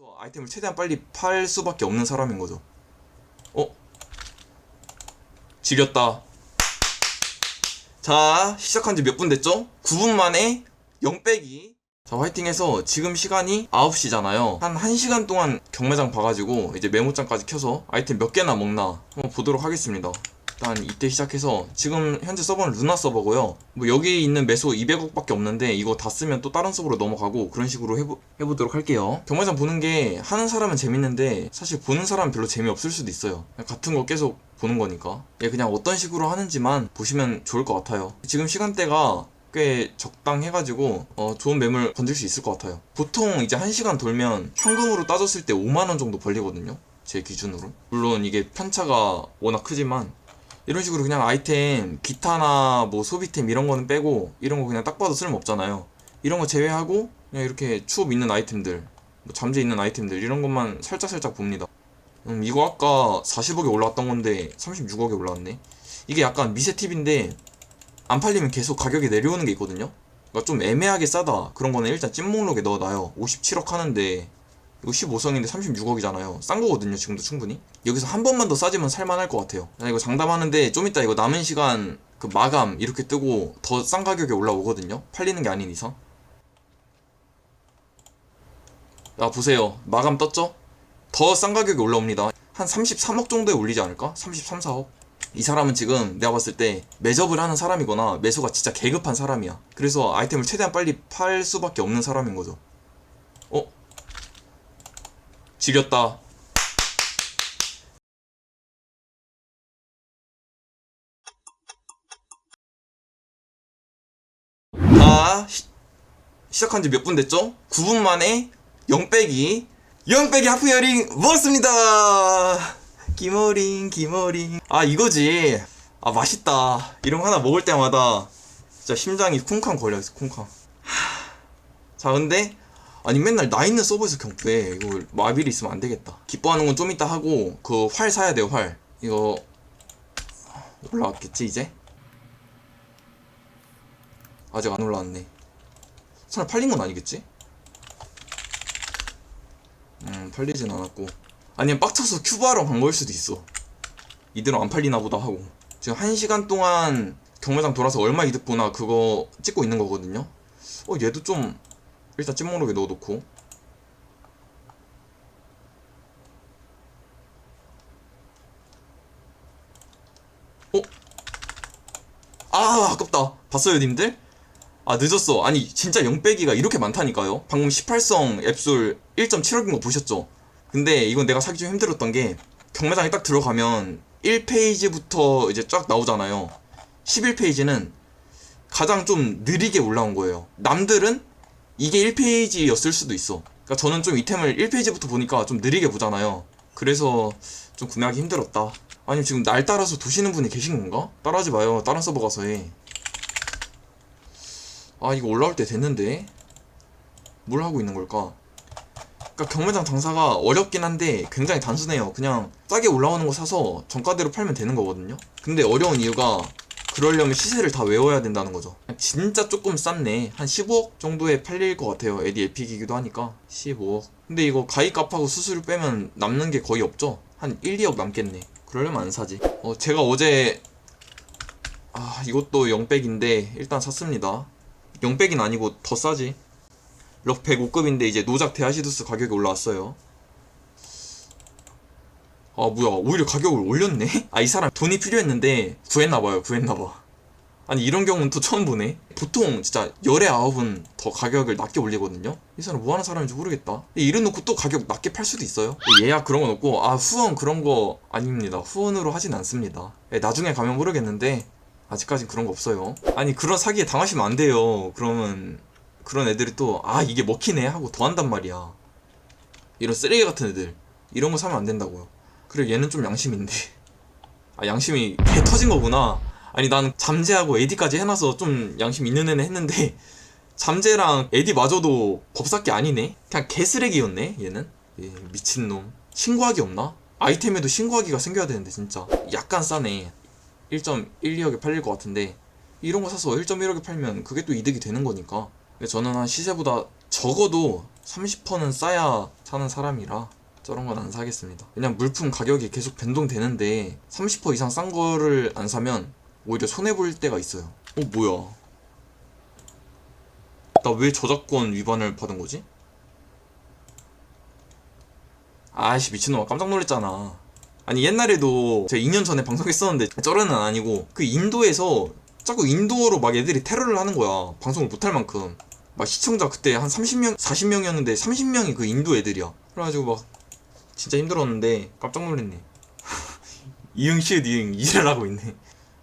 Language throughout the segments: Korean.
그래서 아이템을 최대한 빨리 팔 수밖에 없는 사람인 거죠. 어? 지렸다. 자, 시작한 지 몇 분 됐죠? 9분 만에 0 빼기. 자, 화이팅해서 지금 시간이 9시잖아요. 한 1시간 동안 경매장 봐가지고 이제 메모장까지 켜서 아이템 몇 개나 먹나 한번 보도록 하겠습니다. 일단 이때 시작해서 지금 현재 서버는 루나 서버고요. 뭐 여기 있는 매수 200억밖에 없는데 이거 다 쓰면 또 다른 서버로 넘어가고 그런 식으로 해보, 해보도록 할게요. 경매장 보는 게 하는 사람은 재밌는데 사실 보는 사람은 별로 재미없을 수도 있어요. 같은 거 계속 보는 거니까. 예, 그냥 어떤 식으로 하는지만 보시면 좋을 것 같아요. 지금 시간대가 꽤 적당해가지고 어, 좋은 매물 건질 수 있을 것 같아요. 보통 이제 1시간 돌면 현금으로 따졌을 때 5만원 정도 벌리거든요. 제 기준으로. 물론 이게 편차가 워낙 크지만 이런 식으로 그냥 아이템 기타나 뭐 소비템 이런 거는 빼고 이런 거 그냥 딱 봐도 쓸모 없잖아요. 이런 거 제외하고 그냥 이렇게 추업 있는 아이템들, 뭐 잠재 있는 아이템들 이런 것만 살짝 살짝 봅니다. 음 이거 아까 40억에 올라왔던 건데 36억에 올라왔네. 이게 약간 미세 팁인데 안 팔리면 계속 가격이 내려오는 게 있거든요. 그러니까 좀 애매하게 싸다 그런 거는 일단 찐목록에 넣어놔요. 57억 하는데 이거 15성인데 36억이잖아요. 싼 거거든요, 지금도 충분히. 여기서 한 번만 더 싸지면 살만할 것 같아요. 나 이거 장담하는데 좀 이따 이거 남은 시간 그 마감 이렇게 뜨고 더 싼 가격에 올라오거든요. 팔리는 게 아닌 이상. 야, 보세요. 마감 떴죠? 더 싼 가격에 올라옵니다. 한 33억 정도에 올리지 않을까? 33, 4억? 이 사람은 지금 내가 봤을 때 매접을 하는 사람이거나 매수가 진짜 개급한 사람이야. 그래서 아이템을 최대한 빨리 팔 수밖에 없는 사람인 거죠. 어? 지렸다. 자, 시, 시작한 지 몇 분 됐죠? 9분 만에 0 빼기 0 빼기 하프 이어링 먹었습니다. 기모링 기모링 아 이거지 아 맛있다 이런 거 하나 먹을 때마다 진짜 심장이 쿵쾅 있어 쿵쾅 자 근데 아니 맨날 나 있는 서버에서 경배 이거 마비리 있으면 안 되겠다. 기뻐하는 건 좀 이따 하고 그 활 사야 돼요 활. 이거 올라왔겠지 이제? 아직 안 올라왔네. 설마 팔린 건 아니겠지? 음 팔리진 않았고. 아니면 빡쳐서 큐브하러 간 거일 수도 있어. 이대로 안 팔리나 보다 하고. 지금 1시간 동안 경매장 돌아서 얼마 이득 보나 그거 찍고 있는 거거든요. 어 얘도 좀 일단 찐목록에 넣어놓고 어? 아 아깝다 봤어요 님들? 아 늦었어 아니 진짜 0빼기가 이렇게 많다니까요 방금 18성 앱솔 1.7억인 거 보셨죠? 근데 이건 내가 사기 좀 힘들었던 게 경매장에 딱 들어가면 1페이지부터 이제 쫙 나오잖아요 11페이지는 가장 좀 느리게 올라온 거예요 남들은 이게 1페이지였을 수도 있어 그러니까 저는 좀 이템을 1페이지부터 보니까 좀 느리게 보잖아요 그래서 좀 구매하기 힘들었다 아니 지금 날 따라서 도시는 분이 계신 건가? 따라하지 마요 다른 서버 가서 해 아 이거 올라올 때 됐는데 뭘 하고 있는 걸까? 그러니까 경매장 장사가 어렵긴 한데 굉장히 단순해요. 그냥 싸게 올라오는 거 사서 정가대로 팔면 되는 거거든요. 근데 어려운 이유가 그러려면 시세를 다 외워야 된다는 거죠. 진짜 조금 쌌네. 한 15억 정도에 팔릴 것 같아요. 에디 에픽이기도 하니까 15억. 근데 이거 가입값하고 수수료 빼면 남는 게 거의 없죠. 한 1, 2억 남겠네. 그러려면 안 사지. 어 제가 어제 아 이것도 0백인데 일단 샀습니다. 0백은 아니고 더 싸지. 럭 105급인데 이제 노작 데아시두스 가격이 올라왔어요. 아 뭐야. 오히려 가격을 올렸네? 아 이 사람 돈이 필요했는데 구했나봐요. 구했나봐. 아니 이런 경우는 또 처음 보네. 보통 진짜 열에 아홉은 더 가격을 낮게 올리거든요? 이 사람 뭐하는 사람인지 모르겠다. 이래 놓고 또 가격 낮게 팔 수도 있어요? 예약 그런 건 없고 아 후원 그런 거 아닙니다. 후원으로 하진 않습니다. 예, 나중에 가면 모르겠는데 아직까진 그런 거 없어요. 아니 그런 사기에 당하시면 안 돼요. 그러면 그런 애들이 또 아 이게 먹히네 하고 더 한단 말이야. 이런 쓰레기 같은 애들. 이런 거 사면 안 된다고요 그래 얘는 좀 양심인데. 아 양심이 개 터진 거구나. 아니 나는 잠재하고 에디까지 해놔서 좀 양심 있는 애네 했는데 잠재랑 에디마저도 법사기 아니네? 그냥 개쓰레기였네 얘는? 예, 미친놈. 신고하기 없나? 아이템에도 신고하기가 생겨야 되는데 진짜. 약간 싸네. 1.12억에 팔릴 것 같은데 이런 거 사서 1.1억에 팔면 그게 또 이득이 되는 거니까. 저는 한 시세보다 적어도 30%는 싸야 사는 사람이라 저런 건 안 사겠습니다. 그냥 물품 가격이 계속 변동되는데 30% 이상 싼 거를 안 사면 오히려 손해 볼 때가 있어요. 어 뭐야? 나 왜 저작권 위반을 받은 거지? 아이씨 미친놈아 깜짝 놀랐잖아. 아니 옛날에도 제가 2년 전에 방송했었는데 쩌르는 아니고 그 인도에서 자꾸 인도어로 막 애들이 테러를 하는 거야. 방송을 못할 만큼. 막 시청자 그때 한 30명, 40명이었는데 30명이 그 인도 애들이야. 그래가지고 막 진짜 힘들었는데 깜짝 놀랐네. 이응 시읒 이응 이지랄 하고 있네.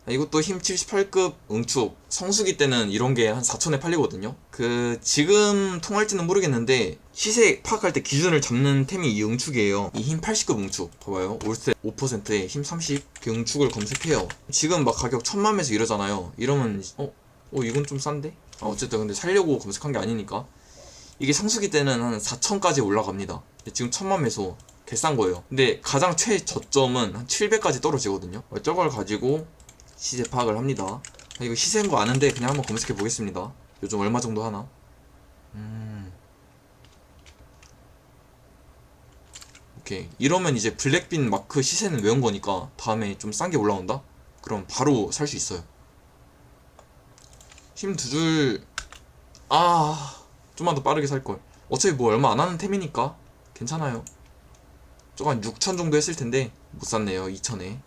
아, 이것도 힘 78급 응축 성수기 때는 이런 게 한 4천에 팔리거든요. 그 지금 통할지는 모르겠는데 시세 파악할 때 기준을 잡는 템이 이 응축이에요. 이 힘 80급 응축 봐봐요. 올세 5%에 힘 30. 그 응축을 검색해요. 지금 막 가격 천만에서 이러잖아요. 이러면 어? 어 이건 좀 싼데? 아, 어쨌든 근데 살려고 검색한 게 아니니까 이게 성수기 때는 한 4천까지 올라갑니다. 지금 천만 매소 개싼 거예요. 근데 가장 최저점은 한 700까지 떨어지거든요. 저걸 가지고 시세 파악을 합니다. 아, 이거 시세인 거 아는데 그냥 한번 검색해 보겠습니다. 요즘 얼마 정도 하나? 음. 오케이. 이러면 이제 블랙빈 마크 시세는 외운 거니까 다음에 좀 싼 게 올라온다? 그럼 바로 살 수 있어요. 힘 두 줄, 아, 좀만 더 빠르게 살걸. 어차피 뭐 얼마 안 하는 템이니까 괜찮아요. 조금 한 6천 정도 했을 텐데 못 샀네요. 2천에.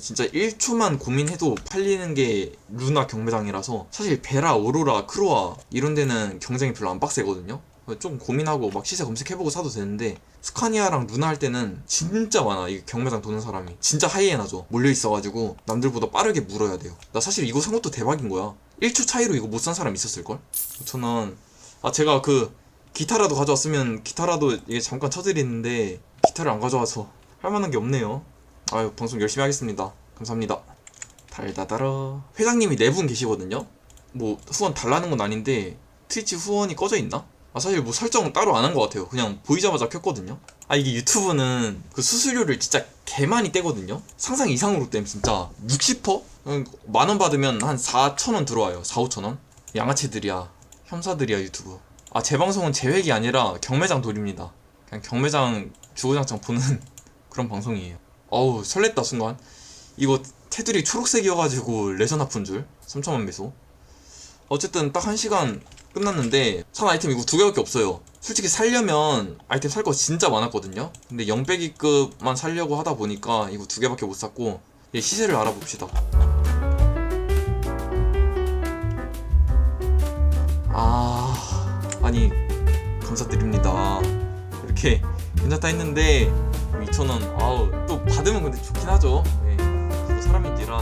진짜 1초만 고민해도 팔리는 게 루나 경매장이라서 사실 베라, 오로라, 크로아 이런 데는 경쟁이 별로 안 빡세거든요. 좀 고민하고 막 시세 검색해보고 사도 되는데 스카니아랑 루나 할 때는 진짜 많아 이 경매장 도는 사람이 진짜 하이에나죠 몰려있어가지고 남들보다 빠르게 물어야 돼요 나 사실 이거 산 것도 대박인 거야 1초 차이로 이거 못 산 사람 있었을걸? 저는 아 제가 그 기타라도 가져왔으면 기타라도 이게 잠깐 쳐드리는데 기타를 안 가져와서 할 만한 게 없네요. 아유 방송 열심히 하겠습니다. 감사합니다. 달다달아. 회장님이 네 분 계시거든요. 뭐 후원 달라는 건 아닌데 트위치 후원이 꺼져 있나? 아 사실 뭐 설정 따로 안 한 것 같아요. 그냥 보이자마자 켰거든요. 아 이게 유튜브는 그 수수료를 진짜 개 많이 떼거든요. 상상 이상으로 떼면 진짜. 60%? 만 원 받으면 한 4천원 들어와요. 4, 5천원? 양아치들이야. 혐사들이야 유튜브. 아 제 방송은 제 획이 아니라 경매장 돌입니다. 그냥 경매장 주구장창 보는 그런 방송이에요. 어우 설렜다 순간. 이거 테두리 초록색이어가지고 레전 아픈 줄? 3천원 매소? 어쨌든 딱 1시간 끝났는데 산 아이템 이거 두 개밖에 없어요. 솔직히 살려면 아이템 살 거 진짜 많았거든요. 근데 0빼기급만 살려고 하다 보니까 이거 두 개밖에 못 샀고 얘 시세를 알아봅시다. 아 아니 감사드립니다. 이렇게 괜찮다 했는데 2,000원. 아우 또 받으면 근데 좋긴 하죠. 네, 저도 사람인지라